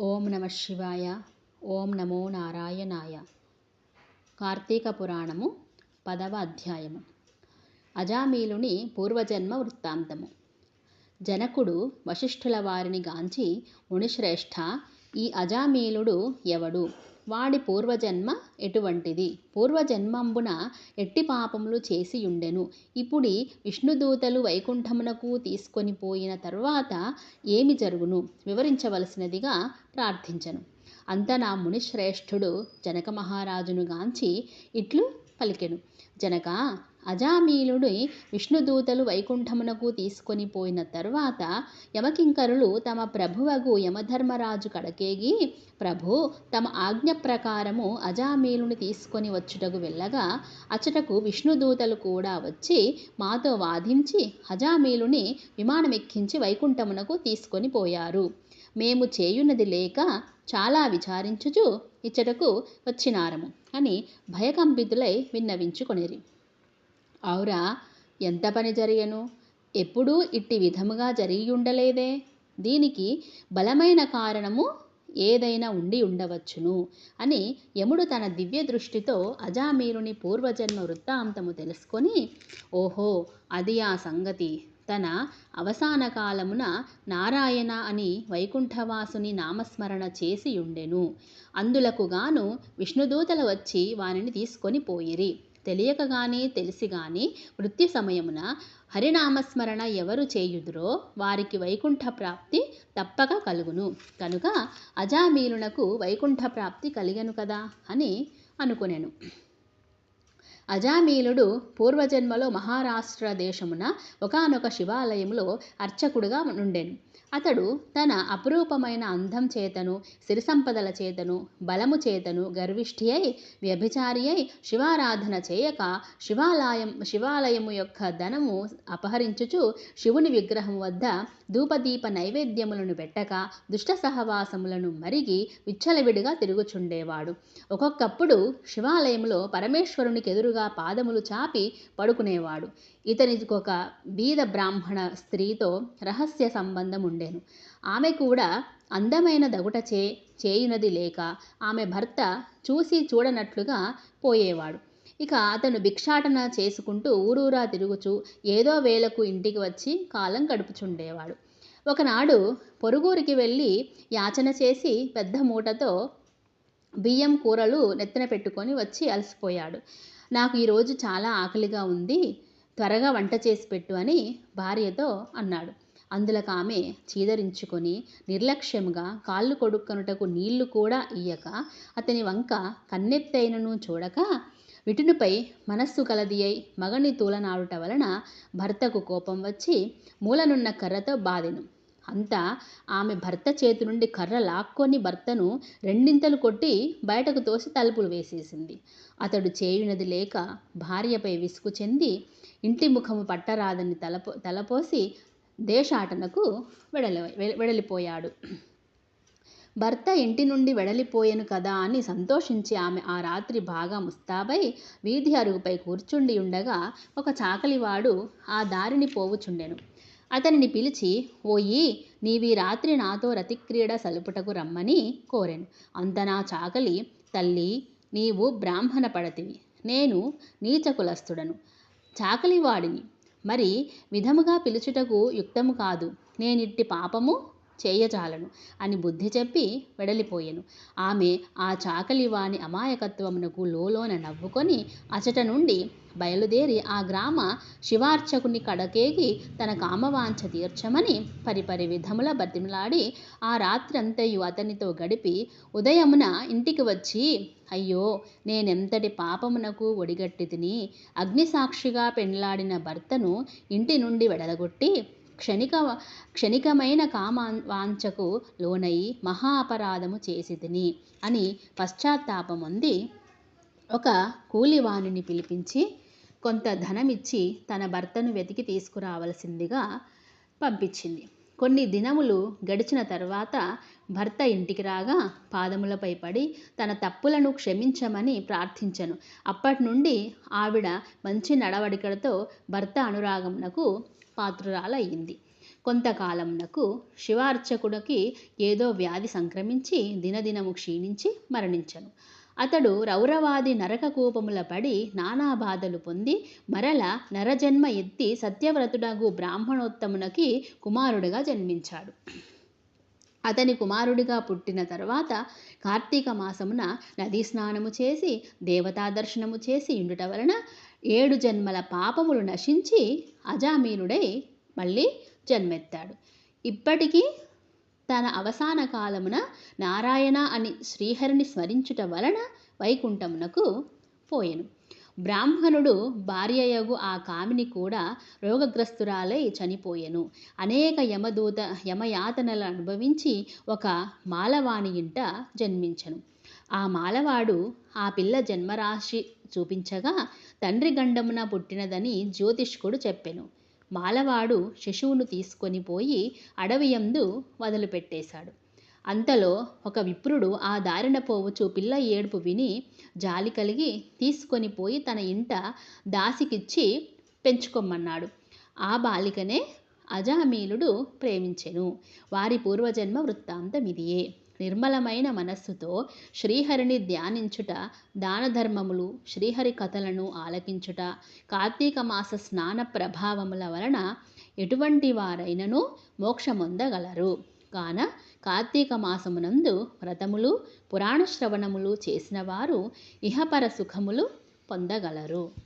ఓం నమ శివాయ ఓం నమో నారాయణాయ. కార్తీక పురాణము పదవ అధ్యాయము. అజామీలుని పూర్వజన్మ వృత్తాంతము. జనకుడు వశిష్ఠుల వారిని గాంచి మునిశ్రేష్ఠ ఈ అజామీలుడు ఎవడు? వాడి పూర్వజన్మ ఎటువంటిది? పూర్వజన్మంబున ఎట్టి పాపములు చేసియుండెను ఇప్పుడి విష్ణుదూతలు వైకుంఠమునకు తీసుకొని పోయిన తరువాత ఏమి జరుగును? వివరించవలసినదిగా ప్రార్థించను. అంత నా మునిశ్రేష్ఠుడు జనక మహారాజును గాంచి ఇట్లు పలికెను. జనక అజామీలుడి విష్ణుదూతలు వైకుంఠమునకు తీసుకొని పోయిన తరువాత యమకింకరులు తమ ప్రభువగు యమధర్మరాజు కడకేగి ప్రభు తమ ఆజ్ఞ ప్రకారము అజామీలుని తీసుకొని వచ్చుటకు వెళ్ళగా అచ్చటకు విష్ణుదూతలు కూడా వచ్చి మాతో వాదించి అజామీలుని విమానమెక్కించి వైకుంఠమునకు తీసుకొని పోయారు. మేము చేయున్నది లేక చాలా విచారించుచు ఇచ్చటకు వచ్చినారము అని భయకంపితులై విన్నవించుకొనిరి. ఔరా ఎంత పని జరిగను? ఎప్పుడూ ఇట్టి విధముగా జరిగియుండలేదే దీనికి బలమైన కారణము ఏదైనా ఉండి ఉండవచ్చును అని యముడు తన దివ్య దృష్టితో అజామీరుని పూర్వజన్మ వృత్తాంతము తెలుసుకొని ఓహో అది ఆ సంగతి. తన అవసాన కాలమున నారాయణ అని వైకుంఠవాసుని నామస్మరణ చేసి ఉండెను. అందులకు గాను విష్ణుదూతలు వచ్చి వానిని తీసుకొని పోయిరి. తెలియకగాని తెలిసి గాని మృత్యు సమయమున హరినామస్మరణ ఎవరు చేయుదురో వారికి వైకుంఠ ప్రాప్తి తప్పక కలుగును. కనుక అజామీలునకు వైకుంఠ ప్రాప్తి కలిగను కదా అని అనుకొనెను. అజామీలుడు పూర్వజన్మలో మహారాష్ట్ర దేశమున ఒకనొక శివాలయములో అర్చకుడుగా నుండెను. అతడు తన అపురూపమైన అందం చేతను సిరి సంపదల చేతను బలము చేతను గర్విష్ఠి అయి వ్యభిచారి అయి శివారాధన చేయక శివాలయం శివాలయము యొక్క ధనము అపహరించుచు శివుని విగ్రహం వద్ద ధూపదీప నైవేద్యములను పెట్టక దుష్ట సహవాసములను మరిగి విచ్చలవిడిగా తిరుగుచుండేవాడు. ఒక్కొక్కప్పుడు శివాలయంలో పరమేశ్వరునికి ఎదురుగా పాదములు చాపి పడుకునేవాడు. ఇతనికి ఒక బీద బ్రాహ్మణ స్త్రీతో రహస్య సంబంధం ఉండేను ఆమె కూడా అందమైన దగుటచే చేయునది లేక ఆమె భర్త చూసి చూడనట్లుగా పోయేవాడు. ఇక అతను భిక్షాటన చేసుకుంటూ ఊరూరా తిరుగుచూ ఏదో వేలకు ఇంటికి వచ్చి కాలం గడుపుచుండేవాడు. ఒకనాడు పొరుగురికి వెళ్ళి యాచన చేసి పెద్ద మూటతో బియ్యం కూరలు నెత్తిన పెట్టుకొని వచ్చి అలసిపోయాడు. నాకు ఈరోజు చాలా ఆకలిగా ఉంది త్వరగా వంట చేసి పెట్టు అని భార్యతో అన్నాడు. అందులకు ఆమె చీదరించుకొని నిర్లక్ష్యముగా కాళ్ళు కొడుక్కనుటకు నీళ్ళు కూడా ఇయ్యక అతని వంక కన్నెత్తైనను చూడక విటునుపై మనస్సు కలది అయి మగని తూలనాడుట వలన భర్తకు కోపం వచ్చి మూలనున్న కర్రతో బాధెను. అంతా ఆమె భర్త చేతి నుండి కర్ర లాక్కొని భర్తను రెండింతలు కొట్టి బయటకు తోసి తలుపులు వేసేసింది. అతడు చేయునది లేక భార్యపై విసుగు చెంది ఇంటి ముఖము పట్టరాదని తలపో తలపోసి దేశాటనకు వెడలి వెడలిపోయాడు. భర్త ఇంటి నుండి వెడలిపోయెను కదా అని సంతోషించి ఆమె ఆ రాత్రి బాగా ముస్తాబై వీధి అరుగుపై కూర్చుండి ఉండగా ఒక చాకలివాడు ఆ దారిని పోవుచుండెను. అతనిని పిలిచి ఓయి నీవీ రాత్రి నాతో రతిక్రీడ సలుపుటకు రమ్మని కోరెను. అంత నా చాకలి తల్లి నీవు బ్రాహ్మణ పడతివి. నేను నీచకులస్తుడను చాకలివాడిని. మరి విధముగా పిలుచుటకు యుక్తము కాదు. నేనిట్టి పాపము చేయజాలను. అని బుద్ధి చెప్పి వెడలిపోయెను. ఆమె ఆ చాకలివాని అమాయకత్వమునకు లోలోన నవ్వుకొని అచట నుండి బయలుదేరి ఆ గ్రామ శివార్చకుని కడకేగి తన కామవాంఛ తీర్చమని పరిపరి విధముల బతిమలాడి ఆ రాత్రంతయు అతనితో గడిపి ఉదయమున ఇంటికి వచ్చి అయ్యో నేనెంతటి పాపమునకు ఒడిగట్టి తిని అగ్నిసాక్షిగా పెండ్లాడిన భర్తను ఇంటి నుండి వెడలగొట్టి క్షణిక క్షణికమైన కామవాంఛకు లోనై మహా అపరాధము చేసితిని అని పశ్చాత్తాపం ఉంది ఒక కూలివాణిని పిలిపించి కొంత ధనమిచ్చి తన భర్తను వెతికి తీసుకురావలసిందిగా పంపించింది. కొన్ని దినములు గడిచిన తర్వాత భర్త ఇంటికి రాగా పాదములపై పడి తన తప్పులను క్షమించమని ప్రార్థించను. అప్పటి నుండి ఆవిడ మంచి నడవడికలతో భర్త అనురాగమునకు పాత్రురాలయ్యింది. కొంతకాలమునకు శివార్చకుడికి ఏదో వ్యాధి సంక్రమించి దినదినము క్షీణించి మరణించను. అతడు రౌరవాది నరక కూపముల పడి నానా బాధలు పొంది మరల నరజన్మ ఎత్తి సత్యవ్రతుడగు బ్రాహ్మణోత్తమునకి కుమారుడిగా జన్మించాడు. అతని కుమారుడిగా పుట్టిన తర్వాత కార్తీక మాసమున నదీ స్నానము చేసి దేవతా దర్శనము చేసి ఉండుట వలన ఏడు జన్మల పాపములు నశించి అజామీనుడై మళ్ళీ జన్మెత్తాడు. ఇప్పటికీ తన అవసాన కాలమున నారాయణ అని శ్రీహరిని స్మరించుట వలన వైకుంఠమునకు పోయెను. బ్రాహ్మణుడు భార్యయగు ఆ కామిని కూడా రోగగ్రస్తురాలై చనిపోయెను. అనేక యమదూత యమయాతనలు అనుభవించి ఒక మాలవాణి ఇంట జన్మించెను. ఆ మాలవాడు ఆ పిల్ల జన్మరాశి చూపించగా తండ్రి గండమున పుట్టినదని జ్యోతిష్కుడు చెప్పెను. మాలవాడు శిశువును తీసుకొని పోయి అడవియందు వదిలిపెట్టేశాడు. అంతలో ఒక విప్రుడు ఆ దారిన పోవచ్చు పిల్ల ఏడుపు విని జాలి కలిగి తీసుకొని పోయి తన ఇంట దాసికిచ్చి పెంచుకోమన్నాడు ఆ బాలికనే అజామీలుడు ప్రేమించెను. వారి పూర్వజన్మ వృత్తాంతం ఇదియే నిర్మలమైన మనస్సుతో శ్రీహరిని ధ్యానించుట దానధర్మములు శ్రీహరి కథలను ఆలకించుట కార్తీక మాస స్నాన ప్రభావముల వలన ఎటువంటి వారైనను మోక్షమొందగలరు. కాన కార్తీక మాసమునందు వ్రతములు పురాణ శ్రవణములు చేసిన వారు ఇహపర సుఖములు పొందగలరు.